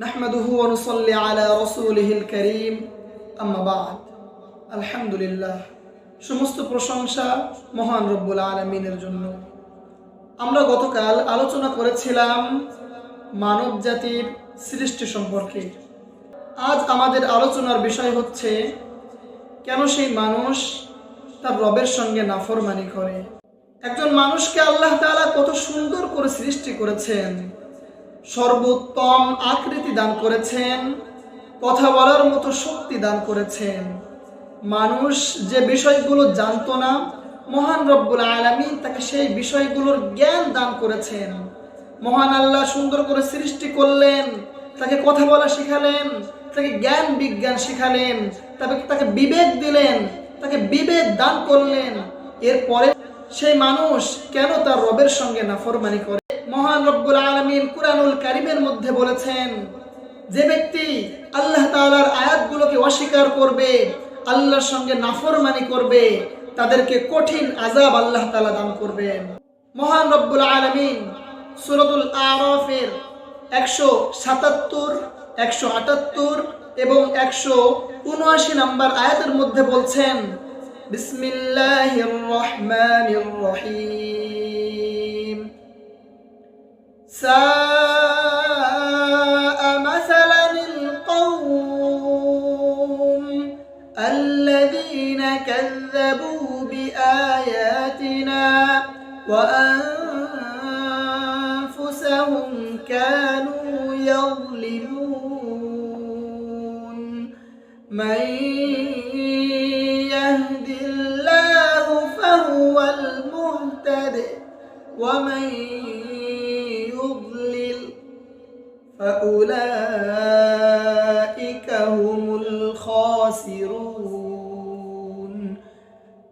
نحمده ونصلي على رسوله الكريم أما بعد الحمد لله সমস্ত প্রশংসা মহান রব্বুল আলমিনের জন্য আমরা গতকাল আলোচনা করেছিলাম মানব জাতির সৃষ্টি সম্পর্কে আজ আমাদের আলোচনার বিষয় হচ্ছে কেন সেই মানুষ তার রবের সঙ্গে নাফরমানি করে একজন মানুষকে আল্লাহ তাআলা কত সুন্দর করে সৃষ্টি করেছেন সর্বোত্তম আকৃতি দান করেছেন, কথা বলার মতো শক্তি দান করেছেন। মানুষ যে বিষয়গুলো জানতো না, মহান রব্বুল আলমিন তাকে সেই বিষয়গুলোর জ্ঞান দান করেছেন। মহান আল্লাহ সুন্দর করে সৃষ্টি করলেন, তাকে কথা বলা শিখালেন, তাকে জ্ঞান বিজ্ঞান শিখালেন, তাকে তাকে বিবেক দিলেন, তাকে বিবেক দান করলেন। এরপরে সেই মানুষ কেন তার রবের সঙ্গে নাফরমানি করে? মহান রব্বুল আলমিন কুরআনুল কারিমের মধ্যে বলেছেন, যে ব্যক্তি আল্লাহ তালার আয়াতগুলোকে অস্বীকার করবে, আল্লাহর সঙ্গে নাফরমানি করবে, তাদেরকে কঠিন আজাব আল্লাহ তাআলা দান করবেন। মহান রব্বুল আলমিন সুরতুল আরফের একশো সাতাত্তর, একশো আটাত্তর এবং একশো উনআশি নাম্বার আয়াতের মধ্যে বলছেন, বিসমিল্লাহির রহমানির রহিম। ساء مثلا القوم الذين كذبوا بآياتنا وأنفسهم كانوا يظلمون. من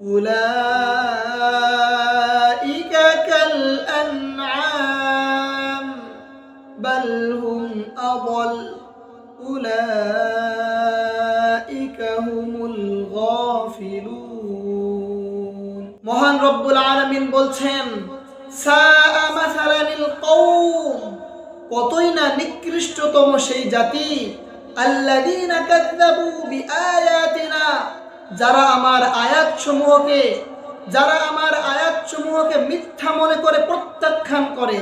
أولئك كالأنعام بل هم أضل أولئك هم الغافلون মহান রব্বুল আলামিন বলছেন সাআ মাসালানিল কওম কতই না নিকৃষ্টতম সেই জাতি আল্লাযীনা কাযযাবু বিআয়াতিনা যারা আমার আয়াতসমূহকে, যারা আমার আয়াতসমূহকে মিথ্যা মনে করে প্রত্যাখ্যান করে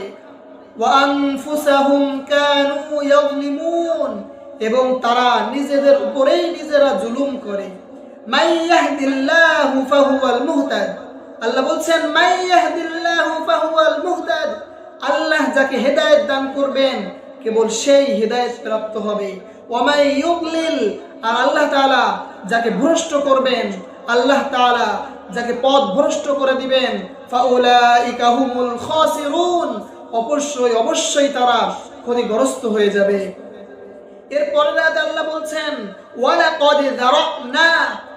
এবং তারা নিজেদের উপরেই নিজেরা জুলুম করে। আল্লাহ বলছেন আল্লাহ যাকে হেদায়েত দান করবেন, কেবল সেই হেদায়েত প্রাপ্ত হবে। ইউবলিল আর আল্লাহ তাআলা যাকে ভ্রষ্ট করবেন, আল্লাহ তাআলা যাকে পথ ভ্রষ্ট করে দিবেন অবশ্যই অবশ্যই তারা ক্ষতিগ্রস্ত হয়ে যাবে। এরপরে আল্লাহ বলছেন ওয়ালা দারাকনা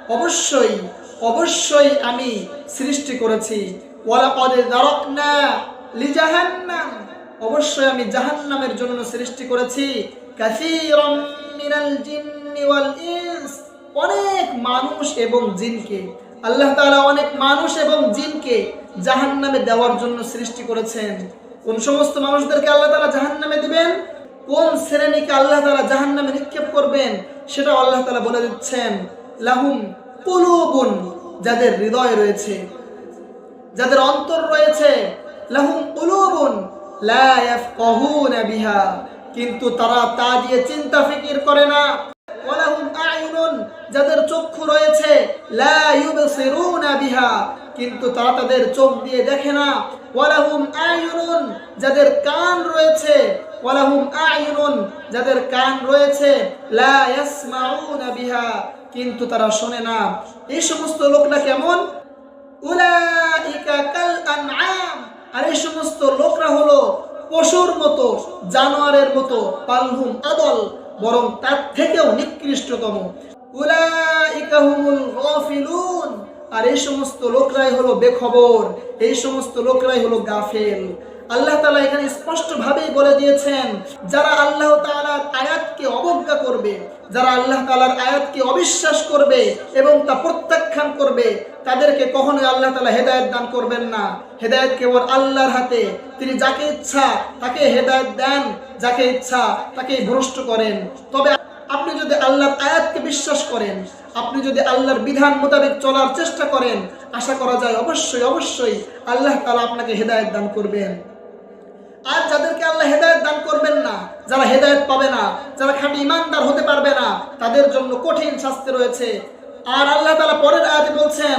অবশ্যই অবশ্যই আমি সৃষ্টি করেছি। ওয়ালা কদ দারাকনা লিজাহান্নাম। অবশ্যই আমি জাহান্নামের জন্য সৃষ্টি করেছি। কাসীরাম মিনাল জিন্নি ওয়াল অনেক মানুষ এবং জিনকে, আল্লাহ তালা অনেক মানুষ এবং জিনকে জাহান্নামে দেওয়ার জন্য সৃষ্টি করেছেন। কোন সমস্ত মানুষদেরকে আল্লাহ তাআলা জাহান্নামে দিবেন? কোন শ্রেণীকে আল্লাহ তাআলা জাহান্নামে নিক্ষেপ করবেন? সেটা আল্লাহ তালা বলে দিচ্ছেন। লাহুম কুলুবুন, যাদের হৃদয় রয়েছে, যাদের অন্তর রয়েছে, লাহুম কুলুবুন কিন্তু তারা তা দিয়ে চিন্তা ফিকির করে না। ওয়ালাহুম আয়ুনুন যাদের চক্ষু রয়েছে কিন্তু তারা তাদের চোখ দিয়ে দেখে না। ওয়ালাহুম আয়ুনুন, যাদের কান রয়েছে, ওয়ালাহুম আয়ুনুন, যাদের কান রয়েছে, লা ইয়াসমাউনা বিহা, কিন্তু তারা শোনে না। এই সমস্ত লোকরা কেমন? উলাইকা কাল আনআম। আর এই সমস্ত লোকরা হলো পশুর মতো, জানোয়ারের মতো, পালহুম আদল, বরং তার থেকেও নিকৃষ্টতম। আর এই সমস্ত লোকরাই হলো বেখবর, এই সমস্ত লোকরাই হলো গাফেল। আল্লাহ তাআলা এখানে স্পষ্ট ভাবেই বলে দিয়েছেন, যারা আল্লাহ তাআলার আয়াতকে অবজ্ঞা করবে, যারা আল্লাহ তাআলার আয়াতকে অবিশ্বাস করবে এবং তা প্রত্যাখ্যান করবে, তাদেরকে কখনোই আল্লাহ তালা হেদায়েত দান করবেন না। হেদায়েত কেবল আল্লাহর হাতে। তিনি যাকে ইচ্ছা তাকে হেদায়েত দেন, যাকে ইচ্ছা তাকে ভ্রষ্ট করেন। তবে যদি আল্লাহর আয়াতকে বিশ্বাস করেন, আপনি যদি আল্লাহর বিধান মোতাবেক চলার চেষ্টা করেন, আশা করা যায় অবশ্যই অবশ্যই আল্লাহ তাআলা আপনাকে হেদায়েত দান করবেন। আর যাদেরকে আল্লাহ হেদায়েত দান করবেন না, যারা হেদায়েত পাবে না, যারা খাঁটি ইমানদার হতে পারবে না, তাদের জন্য কঠিন শাস্তি রয়েছে। আর আল্লাহ তালা পরের আয়াতে বলছেন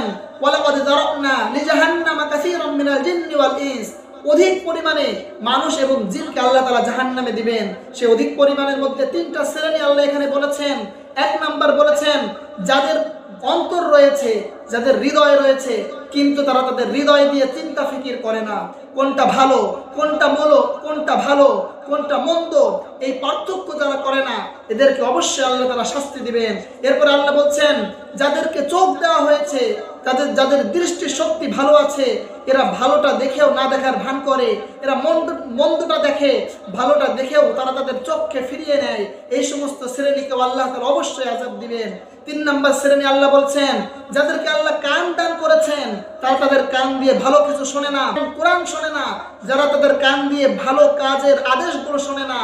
অধিক পরিমাণে মানুষ এবং জিনকে আল্লাহ তালা জাহান নামে দিবেন। সে অধিক পরিমাণের মধ্যে তিনটা শ্রেণি আল্লাহ এখানে বলেছেন। এক নাম্বার বলেছেন, যাদের অন্তর রয়েছে, যাদের হৃদয় রয়েছে, কিন্তু তারা তাদের হৃদয় দিয়ে চিন্তা ফিকির করে না। কোনটা ভালো, কোনটা মলো, কোনটা ভালো কোনটা মন্দ, এই পার্থক্য যারা করে না, এদেরকে অবশ্যই আল্লাহ তারা শাস্তি দিবেন। এরপর আল্লাহ বলছেন, যাদেরকে চোখ দেওয়া হয়েছে, তাদের, যাদের দৃষ্টি শক্তি ভালো আছে, এরা ভালোটা দেখেও না দেখার ভান করে, এরা মন্দ, মন্দটা দেখে, ভালোটা দেখেও তারা তাদের চোখকে ফিরিয়ে নেয়। এই সমস্ত শ্রেণীকেও আল্লাহ তারা অবশ্যই আজাব দিবেন। তিন নম্বর শ্রেণি আল্লাহ বলছেন, যাদেরকে আল্লাহ কান দান করেছেন, তারা তাদের কান দিয়ে ভালো কিছু শোনে না, কোরআন শোনে না যারা তাদের কান দিয়ে ভালো কাজের আদেশগুলো শোনে না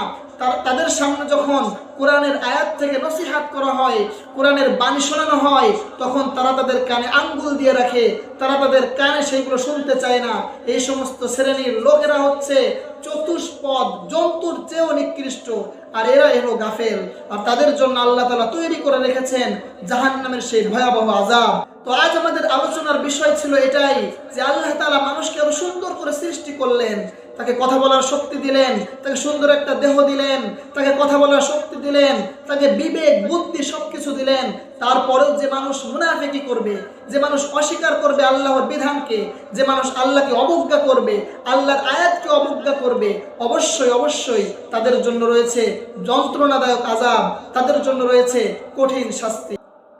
তাদের সামনে যখন কোরআনের আয়াত থেকে নসিহাত করা হয়, কোরআনের বাণী শোনানো হয়, তখন তারা তাদের কানে আঙ্গুল দিয়ে রাখে। তারা তাদের কানে সেইগুলো শুনতে চায় না। এই সমস্ত শ্রেণির লোকেরা হচ্ছে চতুষ্পদ, জন্তুর চেয়েও নিকৃষ্ট, আর এরা এলো গাফেল। আর তাদের জন্য আল্লাহ তালা তৈরি করে রেখেছেন জাহান নামের সেই ভয়াবহ আজাব তো আজ আমাদের আলোচনার বিষয় ছিল এটাই যে আল্লাহ তালা মানুষকে আরও সুন্দর করে সৃষ্টি করলেন, তাকে কথা বলার শক্তি দিলেন, তাকে সুন্দর একটা দেহ দিলেন, তাকে কথা বলার শক্তি দিলেন, তাকে বিবেক, বুদ্ধি সবকিছু দিলেন। তারপরেও যে মানুষ মুনাফেকি করবে, যে মানুষ অস্বীকার করবে আল্লাহর বিধানকে, যে মানুষ আল্লাহকে অবজ্ঞা করবে, আল্লাহর আয়াতকে অবজ্ঞা করবে, অবশ্যই অবশ্যই তাদের জন্য রয়েছে যন্ত্রণাদায়ক আজাব তাদের জন্য রয়েছে কঠিন শাস্তি।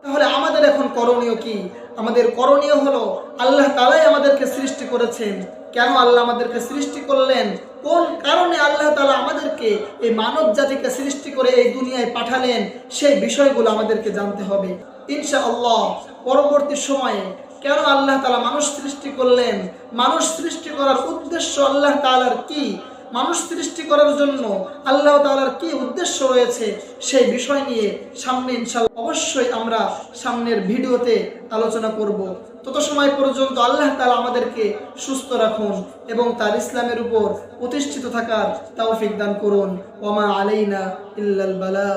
তাহলে আমাদের এখন করণীয় কি? আমাদের করণীয় হলো আল্লাহ তালাই আমাদেরকে সৃষ্টি করেছেন। কেন আল্লাহ আমাদেরকে সৃষ্টি করলেন? কোন কারণে আল্লাহ তালা আমাদেরকে এই মানব জাতিকে সৃষ্টি করে এই দুনিয়ায় পাঠালেন? সেই বিষয়গুলো আমাদেরকে জানতে হবে। ইনশা আল্লাহ পরবর্তী সময়ে কেন আল্লাহ তালা মানুষ সৃষ্টি করলেন? মানুষ সৃষ্টি করার উদ্দেশ্য আল্লাহ তালার কি? মানুষ সৃষ্টি করার জন্য আল্লাহ তালার কি উদ্দেশ্য রয়েছে সেই বিষয় নিয়ে সামনে ইনশাল অবশ্যই আমরা সামনের ভিডিওতে আলোচনা করব। তত সময় পর্যন্ত আল্লাহ তালা আমাদেরকে সুস্থ রাখুন এবং তার ইসলামের উপর প্রতিষ্ঠিত থাকার তাওফিক দান করুন। ওমা আলাইনা ইল্লাল বালা।